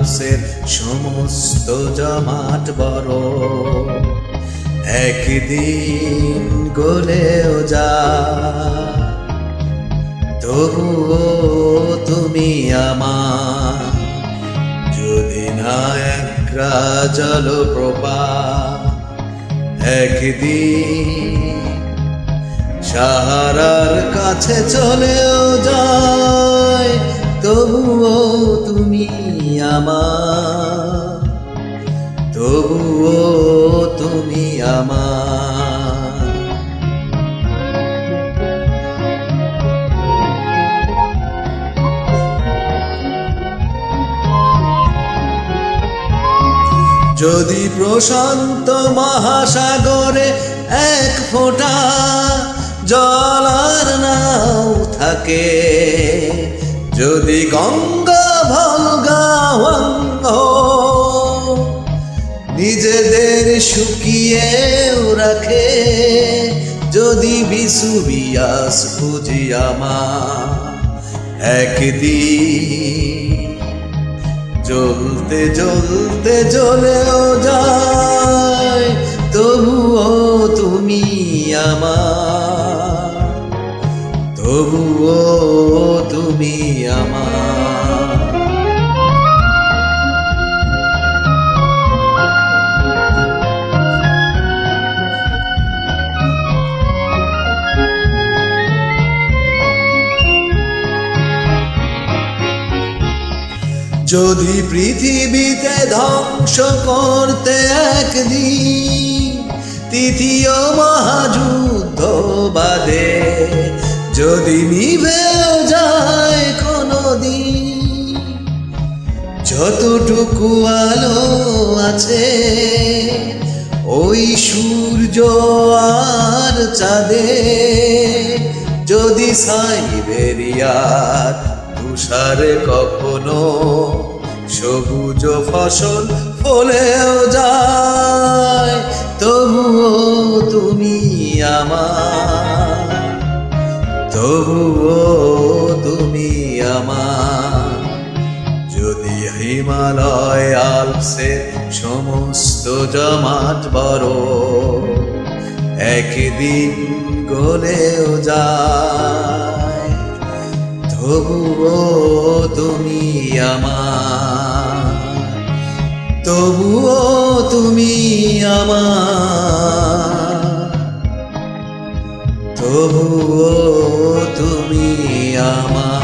আলপসের সমস্ত জমাট বড়। একদিন গলেও যা, তবুও তুমি আমার। যদি না একরা জলপ্রপা, একদিন সাহারার কাছে চলেও যায়, তবুও তবুও তুমি আমার। যদি প্রশান্ত মহাসাগরে এক ফোঁটা জলার নাও থাকে যদি গঙ্গা নিজেদের শুকিয়েও রাখে, যদি বিসুবিয়াস খুঁজি আমার। একদিন জ্বলতে জ্বলতে জ্বলেও যায়, তবুও তুমি আমার। তবুও তুমি আমার। যদি পৃথিবীতে ধ্বংস করতে একদিন তৃতীয় মহাযুদ্ধ বাদে, যদি নিভেও যায় কোনো দিন যতটুকু আলো আছে, ওই সূর্য আর চাঁদে, যদি সাইবেরিয়ার তুষারে কখনো সবুজ ফসল ফলেও যায়, তবুও তুমি আমার, তবুও তুমি আমার। যদি হিমালয় আলপসে সমস্ত জমাট বড়, একদিন গলেও যায়। তবুও তুমি আমার তবুও তুমি আমার তবুও তুমি আমার।